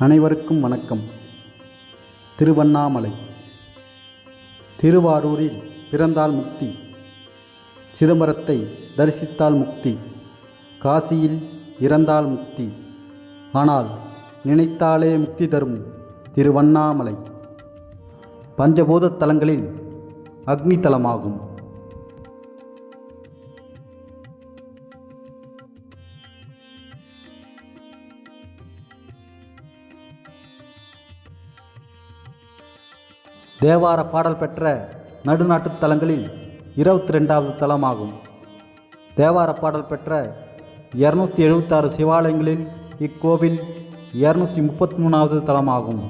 அனைவருக்கும் வணக்கம். திருவண்ணாமலை. திருவாரூரில் பிறந்தால் முக்தி. சிதம்பரத்தை தரிசித்தால் முக்தி. காசியில் இறந்தால் முக்தி. ஆனால் நினைத்தாலே முக்தி தரும் திருவண்ணாமலை. பஞ்சபூத தலங்களில் அக்னி தலமாகும். தேவார பாடல் பெற்ற நடுநாட்டுத் தலங்களில் இருபத்தி ரெண்டாவது தலமாகும். தேவார பாடல் பெற்ற இரநூத்தி எழுபத்தாறு சிவாலயங்களில் இக்கோவில் இரநூத்தி முப்பத்தி மூணாவது தலமாகும்.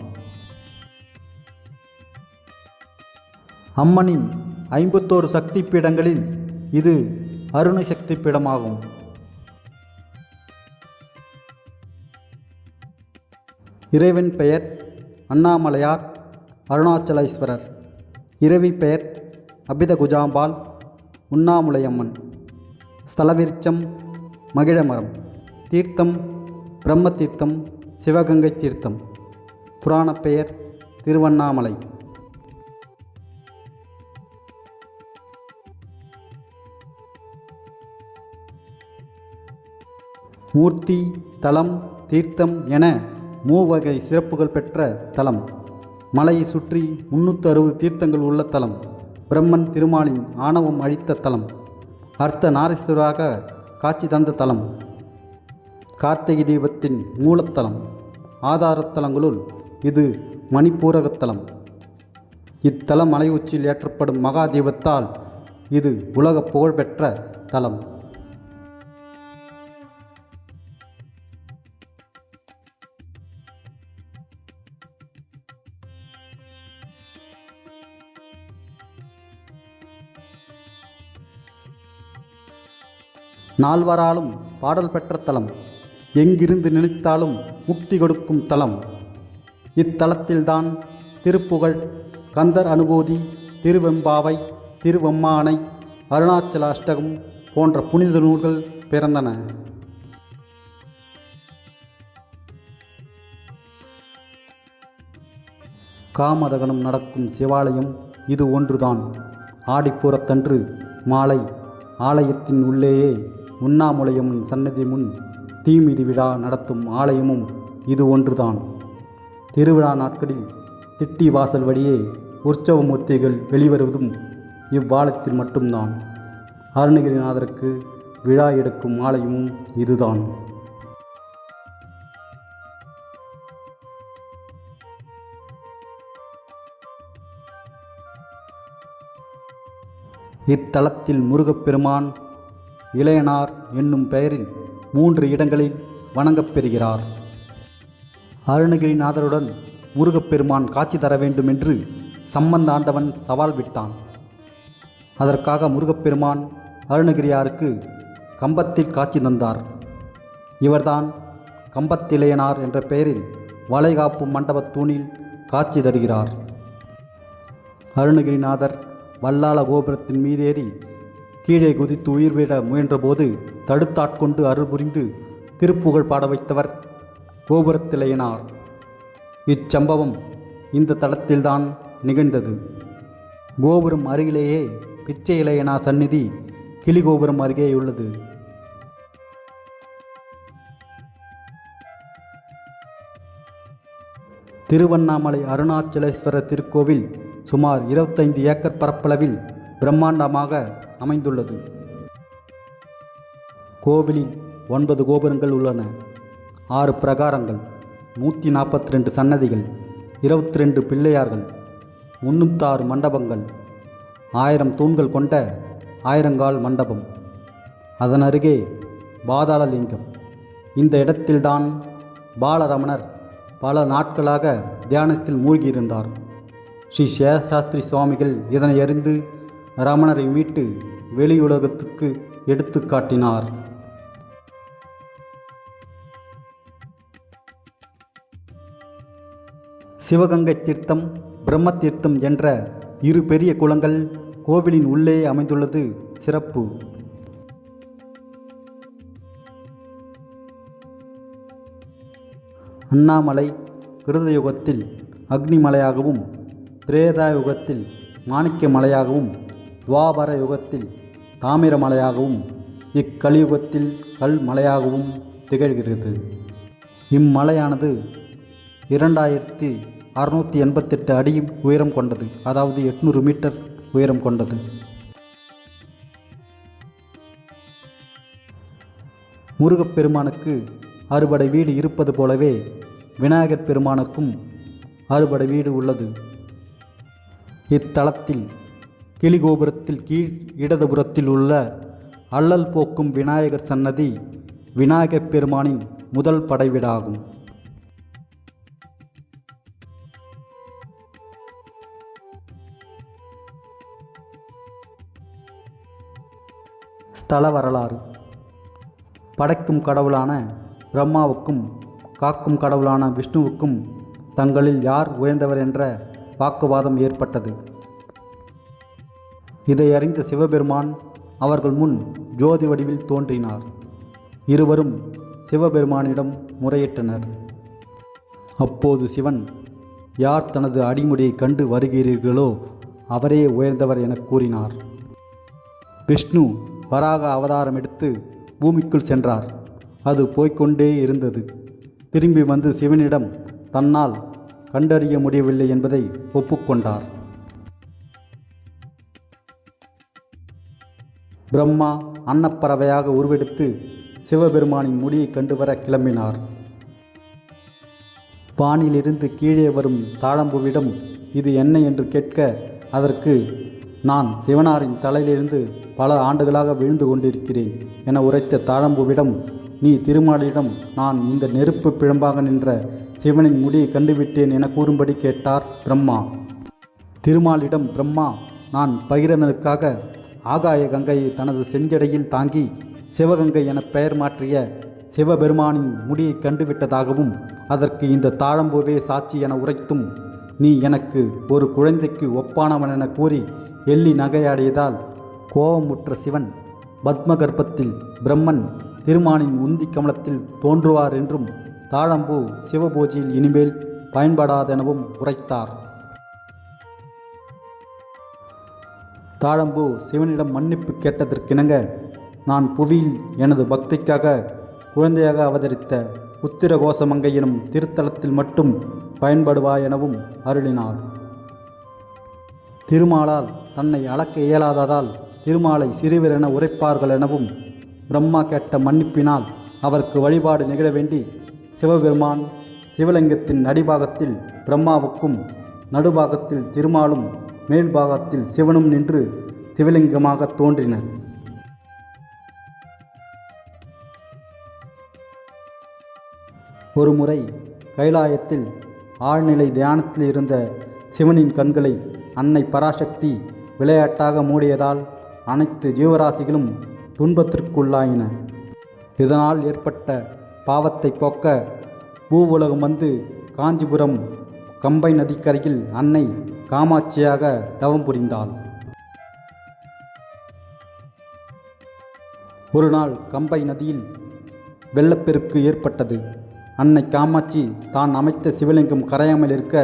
அம்மனின் ஐம்பத்தோரு சக்தி பீடங்களில் இது அருணை சக்தி பீடமாகும் இறைவன் பெயர் அண்ணாமலையார். அருணாச்சலேஸ்வரர். இரவி பெயர் அபித குஜாம்பால் உண்ணாமுலையம்மன். ஸ்தலவிருச்சம் மகிழமரம். தீர்த்தம் பிரம்ம தீர்த்தம் சிவகங்கை தீர்த்தம். புராணப் பெயர் திருவண்ணாமலை. மூர்த்தி தலம் தீர்த்தம் என மூவகை சிறப்புகள் பெற்ற தலம். மலையை சுற்றி முன்னூற்று அறுபது தீர்த்தங்கள் உள்ள தலம் பிரம்மன் திருமாலின் ஆணவம் அழித்த தலம் அர்த்த நாரீஸ்வராக காட்சி தந்த தலம் கார்த்திகை தீபத்தின் மூலத்தலம் ஆதாரத்தலங்களுள் இது மணிப்பூரகத்தலம் இத்தலம் மலை உச்சியில் ஏற்றப்படும் மகா தீபத்தால் இது உலக புகழ்பெற்ற தலம். நால்வராலும் பாடல் பெற்ற தலம் எங்கிருந்து நினைத்தாலும் முக்தி கொடுக்கும் தலம். இத்தலத்தில்தான் திருப்புகழ் கந்தர் அனுபூதி திருவெம்பாவை திருவம்மானை அருணாச்சல அஷ்டகம் போன்ற புனித நூல்கள் பிறந்தன. காமதகனம் நடக்கும் சிவாலயம் இது ஒன்றுதான். ஆடிப்பூரத்தன்று மாலை ஆலயத்தின் உள்ளேயே உண்ணாமுலையும் சன்னதி முன் தீமிதி விழா நடத்தும் ஆலயமும் இது ஒன்றுதான். திருவிழா நாட்களில் திட்டி வாசல் வழியே உற்சவ மூர்த்திகள் வெளிவருவதும் இவ்வாலத்தில் மட்டும்தான். அருணகிரிநாதருக்கு விழா எடுக்கும் ஆலயமும் இதுதான். இத்தலத்தில் முருகப்பெருமான் இளையனார் என்னும் பெயரில் மூன்று இடங்களில் வணங்கப் பெறுகிறார். அருணகிரிநாதருடன் முருகப்பெருமான் காட்சி தர வேண்டும் என்று சம்பந்தாண்டவன் சவால் விட்டான். அதற்காக முருகப்பெருமான் அருணகிரியாருக்கு கம்பத்தில் காட்சி தந்தார். இவர்தான் கம்பத்திலையனார் என்ற பெயரில் வளைகாப்பு மண்டபத் தூணில் காட்சி தருகிறார். அருணகிரிநாதர் வல்லாள கோபுரத்தின் மீதேறி கீழே குதித்து உயிர் விட முயன்றபோது தடுத்தாட்கொண்டு அருள் புரிந்து திருப்புகழ் பாட வைத்தவர் கோபுரத்திலையனார். இச்சம்பவம் இந்த தளத்தில்தான் நிகழ்ந்தது. கோபுரம் அருகிலேயே பிச்சை இளையனா சந்நிதி கிளிகோபுரம் அருகேயுள்ளது. திருவண்ணாமலை அருணாச்சலேஸ்வரர் திருக்கோவில் சுமார் இருபத்தைந்து ஏக்கர் பரப்பளவில் பிரம்மாண்டமாக அமைந்துள்ளது. கோவிலில் ஒன்பது கோபுரங்கள் உள்ளன. ஆறு பிரகாரங்கள் நூற்றி நாற்பத்தி ரெண்டு சன்னதிகள் இருபத்தி ரெண்டு பிள்ளையார்கள் முன்னூத்தாறு மண்டபங்கள் ஆயிரம் தூண்கள் கொண்ட ஆயிரங்கால் மண்டபம். அதன் அருகே பாதாளலிங்கம். இந்த இடத்தில்தான் பாலரமணர் பல நாட்களாக தியானத்தில் மூழ்கியிருந்தார். ஸ்ரீ சேஷாஸ்திரி சுவாமிகள் இதனை அறிந்து ரமணரை மீட்டு வெளியுலகத்துக்கு எடுத்து காட்டினார். சிவகங்கை தீர்த்தம் பிரம்ம தீர்த்தம் என்ற இரு பெரிய குளங்கள் கோவிலின் உள்ளே அமைந்துள்ளது சிறப்பு. அண்ணாமலை கிருதயுகத்தில் அக்னிமலையாகவும் அக்னி மலையாகவும் யுகத்தில் மாணிக்க மலையாகவும் துவாபர யுகத்தில் தாமிர மலையாகவும் இக்கலியுகத்தில் கல் மலையாகவும் திகழ்கிறது. இம்மலையானது இரண்டாயிரத்தி அறுநூற்றி எண்பத்தெட்டு அடி உயரம் கொண்டது அதாவது எட்நூறு மீட்டர் உயரம் கொண்டது. முருகப்பெருமானுக்கு அறுபடை வீடு இருப்பது போலவே விநாயகர் பெருமானுக்கும் அறுபடை வீடு உள்ளது. இத்தலத்தில் கிளிகோபுரத்தில் கீழ் இடதுபுறத்தில் உள்ள அல்லல் போக்கும் விநாயகர் சன்னதி விநாயகப் பெருமானின் முதல் படைவீடாகும். ஸ்தல வரலாறு. படைக்கும் கடவுளான பிரம்மாவுக்கும் காக்கும் கடவுளான விஷ்ணுவுக்கும் தங்களில் யார் உயர்ந்தவர் என்ற வாக்குவாதம் ஏற்பட்டது. இதை அறிந்த சிவபெருமான் அவர்கள் முன் ஜோதி வடிவில் தோன்றினார். இருவரும் சிவபெருமானிடம் முறையிட்டனர். அப்போது சிவன் யார் தனது அடிமுடியை கண்டு வருகிறீர்களோ அவரே உயர்ந்தவர் என கூறினார். விஷ்ணு வராக அவதாரம் எடுத்து பூமிக்குள் சென்றார். அது போய்க்கொண்டே இருந்தது. திரும்பி வந்து சிவனிடம் தன்னால் கண்டறிய முடியவில்லை என்பதை ஒப்புக்கொண்டார். பிரம்மா அன்னப்பறவையாக உருவெடுத்து சிவபெருமானின் முடியை கண்டு வர கிளம்பினார். வானிலிருந்து கீழே வரும் தாழம்புவிடம் இது என்ன என்று கேட்க அதற்கு நான் சிவனாரின் தலையிலிருந்து பல ஆண்டுகளாக விழுந்து கொண்டிருக்கிறேன் என உரைத்த தாழம்புவிடம் நீ திருமாலிடம் நான் இந்த நெருப்பு பிழம்பாக நின்ற சிவனின் முடியை கண்டுவிட்டேன் என கூறும்படி கேட்டார் பிரம்மா. திருமாலிடம் பிரம்மா நான் பகிரந்தனுக்காக ஆகாய கங்கையை தனது செஞ்சடையில் தாங்கி சிவகங்கை என பெயர் மாற்றிய சிவபெருமானின் முடியை கண்டுவிட்டதாகவும் அதற்கு இந்த தாழம்பூவே சாட்சி என உரைத்தும் நீ எனக்கு ஒரு குழந்தைக்கு ஒப்பானவன் என கூறி எள்ளி நகையாடியதால் கோபமுற்ற சிவன் பத்ம கர்ப்பத்தில் பிரம்மன் திருமானின் உந்தி கமலத்தில் தோன்றுவார் என்றும் தாழம்பூ சிவபூஜையில் இனிமேல் பயன்படாதெனவும் உரைத்தார். தாழம்பூ சிவனிடம் மன்னிப்பு கேட்டதற்கிணங்க நான் புவியில் எனது பக்திக்காக குழந்தையாக அவதரித்த உத்திர எனும் திருத்தலத்தில் மட்டும் பயன்படுவா எனவும் அருளினார். திருமாலால் தன்னை அளக்க இயலாததால் திருமாலை சிறுவரென உரைப்பார்கள் எனவும் பிரம்மா கேட்ட மன்னிப்பினால் அவருக்கு வழிபாடு நிகழ வேண்டி சிவபெருமான் சிவலிங்கத்தின் அடிபாகத்தில் பிரம்மாவுக்கும் நடுபாகத்தில் திருமாலும் மேல்பாகத்தில் சிவனும் நின்று சிவலிங்கமாக தோன்றினர். ஒருமுறை கைலாயத்தில் ஆழ்நிலை தியானத்தில் இருந்த சிவனின் கண்களை அன்னை பராசக்தி விளையாட்டாக மூடியதால் அனைத்து ஜீவராசிகளும் துன்பத்திற்குள்ளாயின. இதனால் ஏற்பட்ட பாவத்தை போக்க பூவுலகம் வந்து காஞ்சிபுரம் கம்பை நதிக்கரையில் அன்னை காமாட்சியாக தவம் புரிந்தாள். ஒரு நாள் கம்பை நதியில் வெள்ளப்பெருக்கு ஏற்பட்டது. அன்னை காமாட்சி தான் அமைத்த சிவலிங்கம் கரையாமல் இருக்க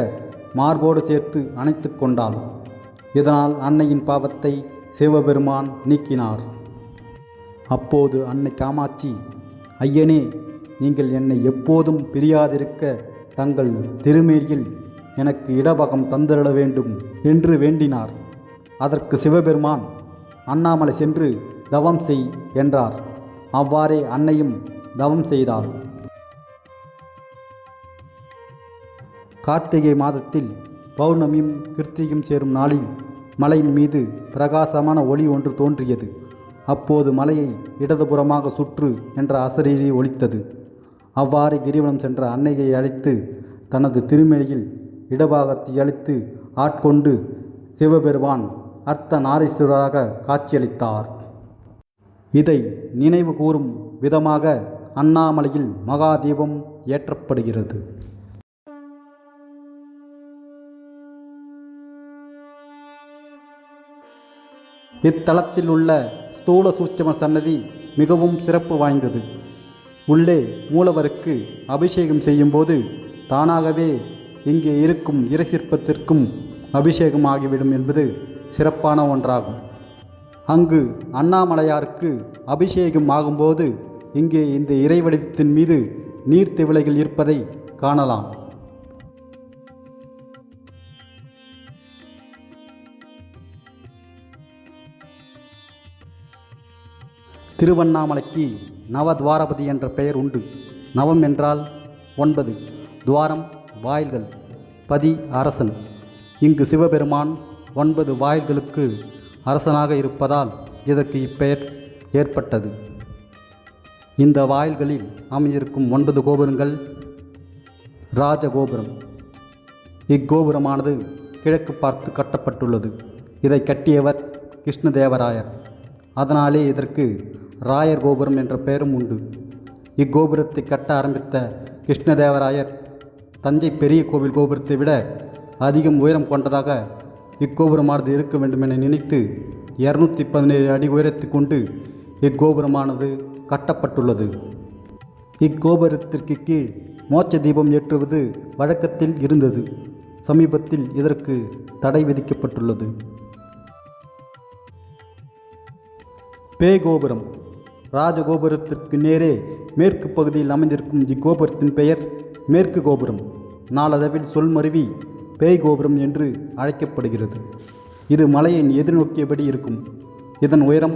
மார்போடு சேர்த்து அணைத்து கொண்டாள். இதனால் அன்னையின் பாவத்தை சிவபெருமான் நீக்கினார். அப்போது அன்னை காமாட்சி ஐயனே நீங்கள் என்னை எப்போதும் பிரியாதிருக்க தங்கள் திருமேனியில் எனக்கு இடபகம் தந்திருட வேண்டும் என்று வேண்டினார். அதற்கு சிவபெருமான் அண்ணாமலை சென்று தவம் செய் என்றார். அவ்வாறே அன்னையும் தவம் செய்தாள். கார்த்திகை மாதத்தில் பௌர்ணமியும் கிருத்தியும் சேரும் நாளில் மலையின் மீது பிரகாசமான ஒளி ஒன்று தோன்றியது. அப்போது மலையை இடதுபுறமாக சுற்று என்ற அசரீரி ஒலித்தது. அவ்வாறு கிரிவலம் சென்ற அன்னையை அழைத்து தனது திருமேனியில் இடபாகத்தை அழித்து ஆட்கொண்டு சிவபெருமான் அர்த்த நாரீஸ்வரராக காட்சியளித்தார். இதை நினைவு கூறும் விதமாக அண்ணாமலையில் மகாதீபம் ஏற்றப்படுகிறது. இத்தலத்தில் உள்ள ஸ்தூல சூட்சம சன்னதி மிகவும் சிறப்பு வாய்ந்தது. உள்ளே மூலவருக்கு அபிஷேகம் செய்யும்போது தானாகவே இங்கே இருக்கும் இறை சிற்பத்திற்கும் அபிஷேகம் ஆகிவிடும் என்பது சிறப்பான ஒன்றாகும். அங்கு அண்ணாமலையாருக்கு அபிஷேகம் ஆகும்போது இங்கே இந்த இறை வடிவத்தின் மீது நீர்த்திவிலைகள் இருப்பதை காணலாம். திருவண்ணாமலைக்கு நவத்வாரபதி என்ற பெயர் உண்டு. நவம் என்றால் ஒன்பது. துவாரம் வாயில்கள் பதி அரசன். இங்கு சிவபெருமான் ஒன்பது வாயில்களுக்கு அரசனாக இருப்பதால் இதற்கு இப்பெயர் ஏற்பட்டது. இந்த வாயில்களில் அமைந்திருக்கும் ஒன்பது கோபுரங்கள் ராஜகோபுரம். இக்கோபுரமானது கிழக்கு பார்த்து கட்டப்பட்டுள்ளது. இதை கட்டியவர் கிருஷ்ணதேவராயர். அதனாலே இதற்கு ராயர் கோபுரம் என்ற பெயரும் உண்டு. இக்கோபுரத்தை கட்ட ஆரம்பித்த கிருஷ்ணதேவராயர் தஞ்சை பெரிய கோவில் கோபுரத்தை விட அதிகம் உயரம் கொண்டதாக இக்கோபுரமானது இருக்க வேண்டும் என நினைத்து இரநூத்தி பதினேழு அடி உயரத்தை கொண்டு இக்கோபுரமானது கட்டப்பட்டுள்ளது. இக்கோபுரத்திற்கு கீழ் மோட்ச தீபம் ஏற்றுவது வழக்கத்தில் இருந்தது. சமீபத்தில் இதற்கு தடை விதிக்கப்பட்டுள்ளது. பேகோபுரம் ராஜகோபுரத்திற்கு நேரே மேற்கு பகுதியில் அமைந்திருக்கும் இக்கோபுரத்தின் பெயர் மேற்கு கோபுரம். நாளளவில் சொல்மருவி பேய் கோபுரம் என்று அழைக்கப்படுகிறது. இது மலையின் எதிர்நோக்கியபடி இருக்கும். இதன் உயரம்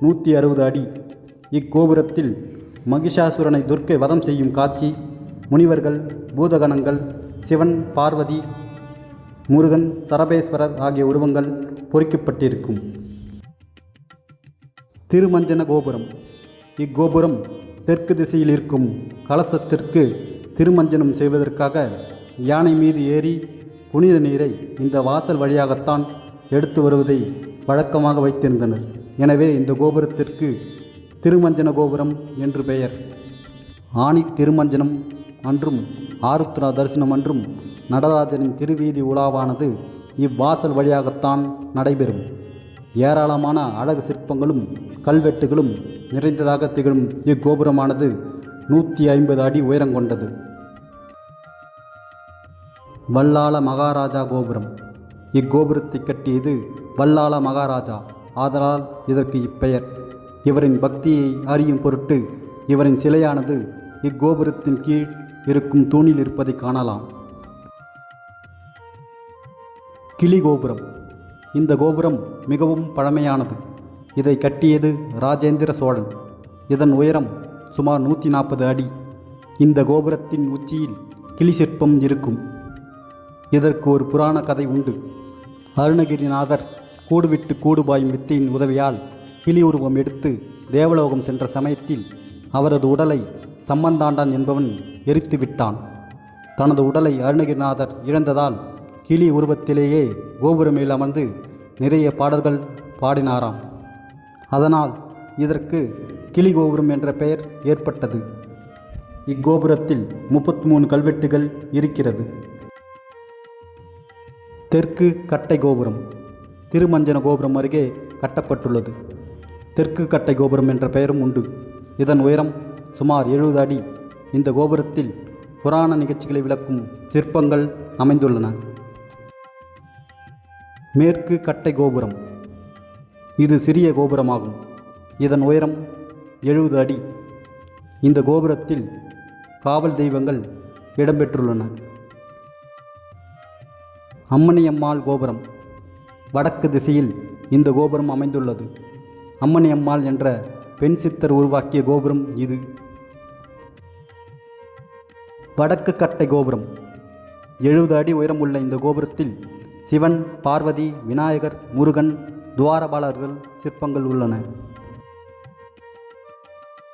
நூற்றி அறுபது அடி. இக்கோபுரத்தில் மகிஷாசுரனை துர்க்கை வதம் செய்யும் காட்சி முனிவர்கள் பூதகணங்கள் சிவன் பார்வதி முருகன் சரபேஸ்வரர் ஆகிய உருவங்கள் பொறிக்கப்பட்டிருக்கும். திருமஞ்சன கோபுரம். இக்கோபுரம் தெற்கு திசையில் இருக்கும் கலசத்திற்கு திருமஞ்சனம் செய்வதற்காக யானை மீது ஏறி புனித நீரை இந்த வாசல் வழியாகத்தான் எடுத்து வருவதை வழக்கமாக வைத்திருந்தனர். எனவே இந்த கோபுரத்திற்கு திருமஞ்சன கோபுரம் என்று பெயர். ஆணி திருமஞ்சனம் அன்றும் ஆருத்ரா தரிசனம் அன்றும் நடராஜனின் திருவீதி உலாவானது இவ்வாசல் வழியாகத்தான் நடைபெறும். ஏராளமான அழகு சிற்பங்களும் கல்வெட்டுகளும் நிறைந்ததாக திகழும் இக்கோபுரமானது நூற்றி ஐம்பது அடி உயரம் கொண்டது. வல்லாள மகாராஜா கோபுரம். இக்கோபுரத்தை கட்டியது வல்லாள மகாராஜா. ஆதலால் இதற்கு இப்பெயர். இவரின் பக்தியை அறியும் பொருட்டு இவரின் சிலையானது இக்கோபுரத்தின் கீழ் இருக்கும் தூணில் இருப்பதை காணலாம். கிளி கோபுரம் இந்த கோபுரம் மிகவும் பழமையானது. இதை கட்டியது ராஜேந்திர சோழன். இதன் உயரம் சுமார் நூற்றி நாற்பது அடி. இந்த கோபுரத்தின் உச்சியில் கிளி சிற்பம் இருக்கும். இதற்கு ஒரு புராண கதை உண்டு. அருணகிரிநாதர் கூடுவிட்டு கூடுபாயும் வித்தையின் உதவியால் கிளி உருவம் எடுத்து தேவலோகம் சென்ற சமயத்தில் அவரது உடலை சம்பந்தாண்டான் என்பவன் எரித்து விட்டான். தனது உடலை அருணகிரிநாதர் இழந்ததால் கிளி உருவத்திலேயே கோபுரமேல் அமர்ந்து நிறைய பாடல்கள் பாடினாராம். அதனால் இதற்கு கிளி கோபுரம் என்ற பெயர் ஏற்பட்டது. இக்கோபுரத்தில் முப்பத்தி மூணு கல்வெட்டுகள் இருக்கிறது. தெற்கு கட்டை கோபுரம் திருமஞ்சன கோபுரம் அருகே கட்டப்பட்டுள்ளது. தெற்கு கட்டை கோபுரம் என்ற பெயரும் உண்டு. இதன் உயரம் சுமார் எழுபது அடி. இந்த கோபுரத்தில் புராண நிகழ்ச்சிகளை விளக்கும் சிற்பங்கள் அமைந்துள்ளன. மேற்கு கட்டை கோபுரம். இது சிறிய கோபுரமாகும். இதன் உயரம் எழுபது அடி. இந்த கோபுரத்தில் காவல் தெய்வங்கள் இடம்பெற்றுள்ளன. அம்மணியம்மாள் கோபுரம். வடக்கு திசையில் இந்த கோபுரம் அமைந்துள்ளது. அம்மணியம்மாள் என்ற பெண் சித்தர் உருவாக்கிய கோபுரம் இது. வடக்கு கட்டை கோபுரம். எழுபது அடி உயரமுள்ள இந்த கோபுரத்தில் சிவன் பார்வதி விநாயகர் முருகன் துவாரபாலர்கள் சிற்பங்கள் உள்ளன.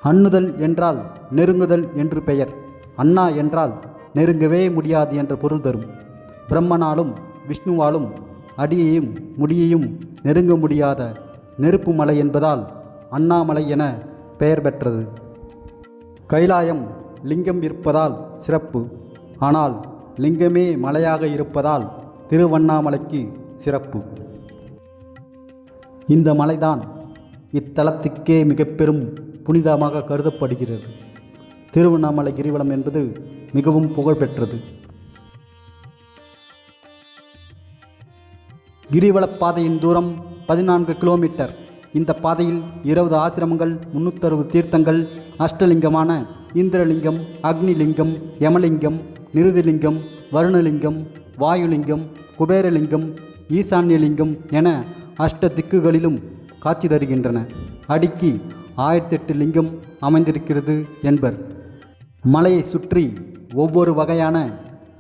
அண்ணுதல் என்றால் நெருங்குதல் என்று பெயர். அண்ணா என்றால் நெருங்கவே முடியாது என்ற பொருள் தரும். பிரம்மனாலும் விஷ்ணுவாலும் அடியையும் முடியையும் நெருங்க முடியாத நெருப்பு மலை என்பதால் அண்ணாமலை என பெயர் பெற்றது. கைலாயம் லிங்கம் இருப்பதால் சிறப்பு. ஆனால் லிங்கமே மலையாக இருப்பதால் திருவண்ணாமலைக்கு சிறப்பு. இந்த மலைதான் இத்தலத்துக்கே மிக பெரும் புனிதமாக கருதப்படுகிறது. திருவண்ணாமலை கிரிவலம் என்பது மிகவும் புகழ்பெற்றது. கிரிவலப்பாதையின் தூரம் பதினான்கு கிலோமீட்டர். இந்த பாதையில் இருபது ஆசிரமங்கள் முன்னூற்றறுபது தீர்த்தங்கள் அஷ்டலிங்கமான இந்திரலிங்கம் அக்னிலிங்கம் யமலிங்கம் நிருதிலிங்கம் வருணலிங்கம் வாயுலிங்கம் குபேரலிங்கம் ஈசான்யலிங்கம் என அஷ்ட திக்குகளிலும் காட்சி தருகின்றன. அடிக்கி ஆயிரத்தெட்டு லிங்கம் அமைந்திருக்கிறது என்பர். மலையை சுற்றி ஒவ்வொரு வகையான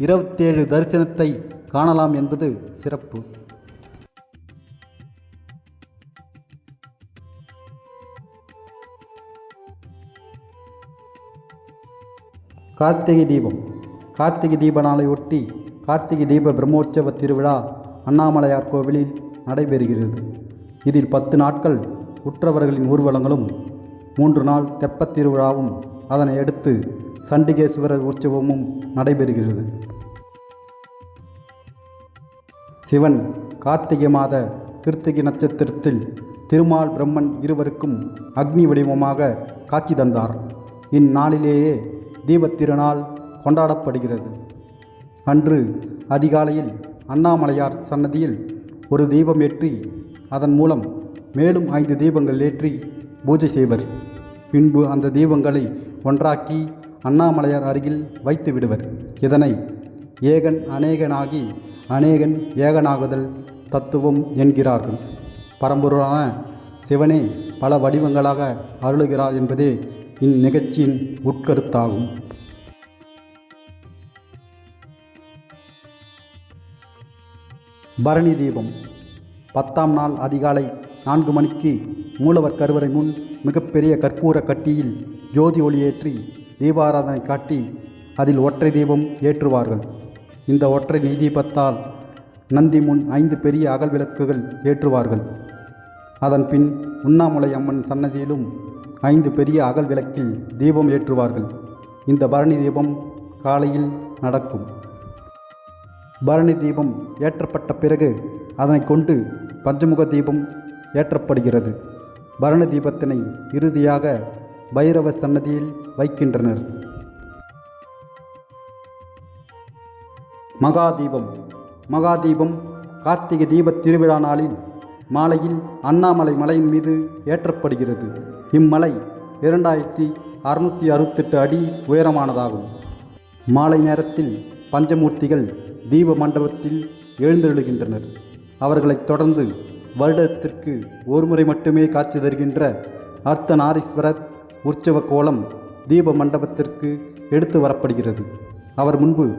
இருபத்தேழு தரிசனத்தை காணலாம் என்பது சிறப்பு. கார்த்திகை தீபம். கார்த்திகை தீப நாளையொட்டி கார்த்திகை தீப பிரம்மோற்சவ திருவிழா அண்ணாமலையார் கோவிலில் நடைபெறுகிறது. இதில் பத்து நாட்கள் உற்றவர்களின் ஊர்வலங்களும் மூன்று நாள் தெப்பத் திருவிழாவும் அதனை அடுத்து சண்டிகேஸ்வரர் உற்சவமும் நடைபெறுகிறது. சிவன் கார்த்திகை மாத கிருத்திகை நட்சத்திரத்தில் திருமால் பிரம்மன் இருவருக்கும் அக்னி வடிவமாக காட்சி தந்தார். இந்நாளிலேயே தீபத்திருநாள் கொண்டாடப்படுகிறது. அன்று அதிகாலையில் அண்ணாமலையார் சன்னதியில் ஒரு தீபம் ஏற்றி அதன் மூலம் மேலும் ஐந்து தீபங்கள் ஏற்றி பூஜை செய்வர். பின்பு அந்த தீபங்களை ஒன்றாக்கி அண்ணாமலையார் அருகில் வைத்து விடுவர். இதனை ஏகன் அநேகனாகி அநேகன் ஏகனாகுதல் தத்துவம் என்கிறார்கள். பரம்பொருளான சிவனே பல வடிவங்களாக அருளுகிறார் என்பதே இந்நிகழ்ச்சியின் உட்கருத்தாகும். பரணி தீபம். பத்தாம் நாள் அதிகாலை நான்கு மணிக்கு மூலவர் கருவறை முன் மிகப்பெரிய கற்பூர கட்டியில் ஜோதி ஒளியேற்றி தீபாராதனை காட்டி அதில் ஒற்றை தீபம் ஏற்றுவார்கள். இந்த ஒற்றை நெய் தீபத்தால் நந்தி முன் ஐந்து பெரிய அகல் விளக்குகள் ஏற்றுவார்கள். அதன் பின் உண்ணாமுலை அம்மன் சன்னதியிலும் ஐந்து பெரிய அகல் விளக்கில் தீபம் ஏற்றுவார்கள். இந்த பரணி தீபம் காலையில் நடக்கும். பரணி தீபம் ஏற்றப்பட்ட பிறகு அதனை கொண்டு பஞ்சமுக தீபம் ஏற்றப்படுகிறது. பரணி தீபத்தினை இறுதியாக பைரவ சன்னதியில் வைக்கின்றனர். மகாதீபம் மகாதீபம் கார்த்திகை தீபத் திருவிழா நாளில் மாலையில் அண்ணாமலை மலையின் மீது ஏற்றப்படுகிறது. இம்மலை இரண்டாயிரத்தி அறுநூற்றி அறுபத்தெட்டு அடி உயரமானதாகும். மாலை நேரத்தில் பஞ்சமூர்த்திகள் தீப மண்டபத்தில் எழுந்தெழுகின்றனர் அவர்களைத் தொடர்ந்து வருடத்திற்கு ஒருமுறை மட்டுமே காட்சி தருகின்ற அர்த்தநாரீஸ்வரர் உற்சவ கோலம் தீப மண்டபத்திற்கு எடுத்து வரப்படுகிறது. அவர் முன்பு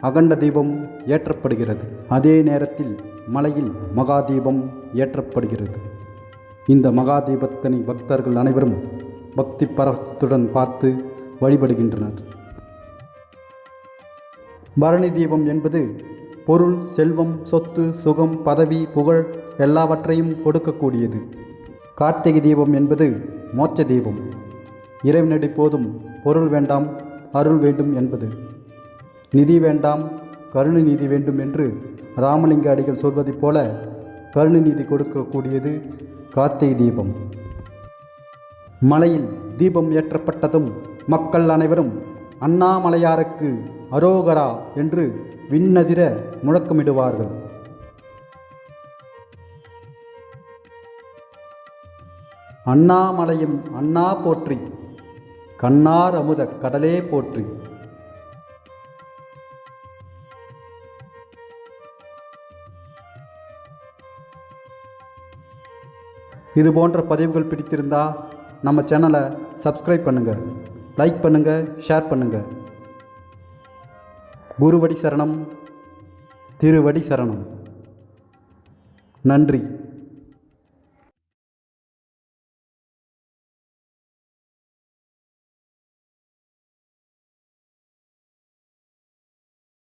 அகண்ட தீபம் ஏற்றப்படுகிறது. அதே நேரத்தில் மலையில் மகாதீபம் ஏற்றப்படுகிறது. இந்த மகாதீபத்தினை பக்தர்கள் அனைவரும் பக்தி பரவத்துடன் பார்த்து வழிபடுகின்றனர். பரணி தீபம் என்பது பொருள் செல்வம் சொத்து சுகம் பதவி புகழ் எல்லாவற்றையும் கொடுக்கக்கூடியது. கார்த்திகை தீபம் என்பது மோட்ச தீபம். இறைவனடி போதும் பொருள் வேண்டாம் அருள் வேண்டும் என்பது. நிதி வேண்டாம் கருணை நீதி வேண்டும் என்று ராமலிங்க அடிகள் சொல்வதைப் போல கருணை நீதி கொடுக்கக்கூடியது கார்த்திகை தீபம். மலையில் தீபம் ஏற்றப்பட்டதும் மக்கள் அனைவரும் அண்ணாமலையாருக்கு அரோகரா என்று விண்ணதிர முழக்கமிடுவார்கள். அண்ணாமலையும் அண்ணா போற்றி கண்ணார் அமுத கடலே போற்றி. இது போன்ற பதிவுகள் பிடித்திருந்தால் நம்ம சேனலை சப்ஸ்கிரைப் பண்ணுங்கள் லைக் பண்ணுங்கள் ஷேர் பண்ணுங்கள் குருவடி சரணம் திருவடி சரணம். நன்றி.